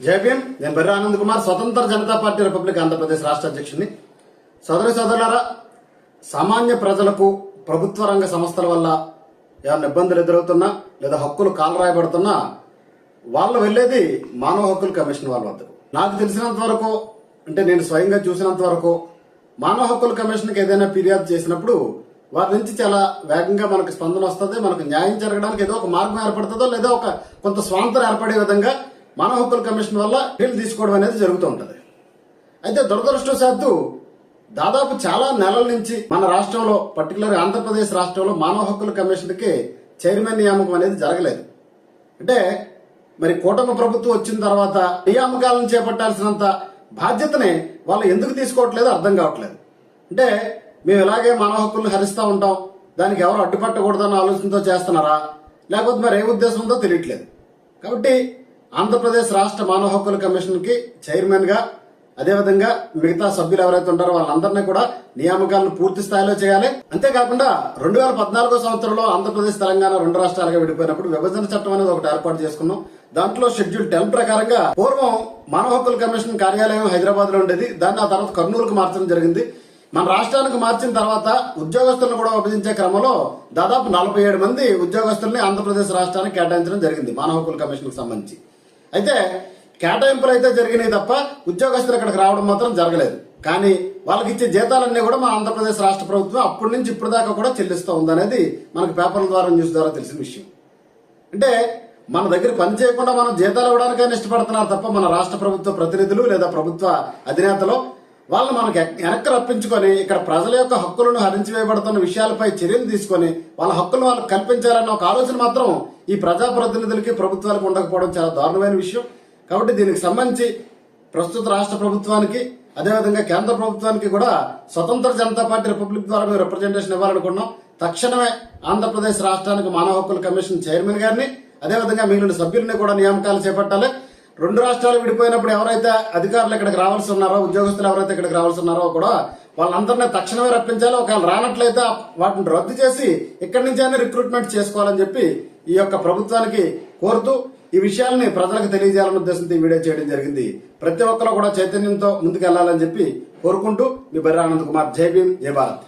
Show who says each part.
Speaker 1: జై నేను బర్రి ఆనంద్ కుమార్ స్వతంత్ర జనతా పార్టీ రిపబ్లిక్ ఆంధ్రప్రదేశ్ రాష్ట్ర అధ్యక్షుడిని. సోదరి సోదరులారా సామాన్య ప్రజలకు ప్రభుత్వ రంగ సంస్థల వల్ల ఏమైనా ఇబ్బందులు ఎదురవుతున్నా లేదా హక్కులు కాలరాయబడుతున్నా వాళ్ళు వెళ్ళేది మానవ హక్కుల కమిషన్ వాళ్ళ వద్దకు నాకు తెలిసినంత వరకు అంటే నేను స్వయంగా చూసినంత వరకు మానవ హక్కుల కమిషన్కి ఏదైనా ఫిర్యాదు చేసినప్పుడు వారి నుంచి చాలా వేగంగా మనకు స్పందన వస్తుంది మనకు న్యాయం జరగడానికి ఏదో ఒక మార్గం ఏర్పడుతుందో లేదా ఒక కొంత స్వాతంత్రం ఏర్పడే విధంగా మానవ హక్కుల కమిషన్ వల్ల చర్యలు తీసుకోవడం అనేది జరుగుతూ ఉంటుంది. అయితే దురదృష్టవశాత్తు దాదాపు చాలా నెలల నుంచి మన రాష్ట్రంలో పర్టికులర్ ఆంధ్రప్రదేశ్ రాష్ట్రంలో మానవ హక్కుల కమిషన్కి చైర్మన్ నియామకం అనేది జరగలేదు. అంటే మరి కూటమి ప్రభుత్వం వచ్చిన తర్వాత నియామకాలను చేపట్టాల్సినంత బాధ్యతని వాళ్ళు ఎందుకు తీసుకోవట్లేదు అర్థం కావట్లేదు. అంటే మేము ఇలాగే మానవ హక్కులను హరిస్తూ ఉంటాం దానికి ఎవరు అడ్డుపట్టకూడదన్న ఆలోచనతో చేస్తున్నారా లేకపోతే మరి ఏ ఉద్దేశంతో తెలియట్లేదు. కాబట్టి ఆంధ్రప్రదేశ్ రాష్ట్ర మానవ హక్కుల కమిషన్కి చైర్మన్గా అదేవిధంగా మిగతా సభ్యులు ఎవరైతే ఉంటారో వాళ్ళందరినీ కూడా నియామకాలను పూర్తి స్థాయిలో చేయాలి. అంతేకాకుండా రెండు వేల పద్నాలుగో సంవత్సరంలో ఆంధ్రప్రదేశ్ తెలంగాణ రెండు రాష్ట్రాలుగా విడిపోయినప్పుడు విభజన చట్టం అనేది ఒకటి ఏర్పాటు చేసుకున్నాం. దాంట్లో షెడ్యూల్ టెన్ ప్రకారంగా పూర్వం మానవ హక్కుల కమిషన్ కార్యాలయం హైదరాబాద్లో ఉండేది. దాన్ని ఆ తర్వాత కర్నూలుకు మార్చడం జరిగింది. మన రాష్ట్రానికి మార్చిన తర్వాత ఉద్యోగస్తులను కూడా విభజించే క్రమంలో దాదాపు నలభై ఏడు మంది ఉద్యోగస్తుల్ని ఆంధ్రప్రదేశ్ రాష్ట్రానికి కేటాయించడం జరిగింది మానవ హక్కుల కమిషన్ సంబంధించి. అయితే కేటాయింపులు అయితే జరిగినాయి తప్ప ఉద్యోగస్తులు ఇక్కడికి రావడం మాత్రం జరగలేదు. కానీ వాళ్ళకి ఇచ్చే జీతాలన్నీ కూడా మన ఆంధ్రప్రదేశ్ రాష్ట్ర ప్రభుత్వం అప్పటి నుంచి ఇప్పటి దాకా కూడా చెల్లిస్తూ ఉందనేది మనకు పేపర్ల ద్వారా న్యూస్ ద్వారా తెలిసిన విషయం. అంటే మన దగ్గర పని చేయకుండా మనం జీతాలు ఇవ్వడానికైనా ఇష్టపడుతున్నారు తప్ప మన రాష్ట్ర ప్రభుత్వ ప్రతినిధులు లేదా ప్రభుత్వ అధినేతలు వాళ్ళు మనకు వెనక్కి రప్పించుకొని ఇక్కడ ప్రజల యొక్క హక్కులను హరించివేయబడుతున్న విషయాలపై చర్యలు తీసుకొని వాళ్ళ హక్కులను వాళ్ళకి కల్పించాలన్న ఒక ఆలోచన మాత్రం ఈ ప్రజాప్రతినిధులకి ప్రభుత్వాలకు ఉండకపోవడం చాలా దారుణమైన విషయం. కాబట్టి దీనికి సంబంధించి ప్రస్తుత రాష్ట్ర ప్రభుత్వానికి అదేవిధంగా కేంద్ర ప్రభుత్వానికి కూడా స్వతంత్ర జనతా పార్టీ రిపబ్లిక్ ద్వారా మేము రిప్రజెంటేషన్ ఇవ్వాలనుకున్నాం. తక్షణమే ఆంధ్రప్రదేశ్ రాష్ట్రానికి మానవ హక్కుల కమిషన్ చైర్మన్ గారిని అదేవిధంగా మిగిలిన సభ్యుల్ని కూడా నియామకాలు చేపట్టాలి. రెండు రాష్ట్రాలు విడిపోయినప్పుడు ఎవరైతే అధికారులు ఇక్కడికి రావాల్సి ఉన్నారో ఉద్యోగస్తులు ఎవరైతే ఇక్కడికి రావాల్సి ఉన్నారో కూడా వాళ్ళందరినీ తక్షణమే రప్పించాలి. ఒకవేళ రానట్లయితే వాటిని రద్దు చేసి ఇక్కడి నుంచి రిక్రూట్మెంట్ చేసుకోవాలని చెప్పి ఈ యొక్క ప్రభుత్వానికి కోరుతూ ఈ విషయాల్ని ప్రజలకు తెలియజేయాలన్న ఉద్దేశంతో ఈ వీడియో చేయడం జరిగింది. ప్రతి ఒక్కరు కూడా చైతన్యంతో ముందుకెళ్ళాలని చెప్పి కోరుకుంటూ మీ బర్రె ఆనంద్ కుమార్. జై భీమ్ జై భారత్.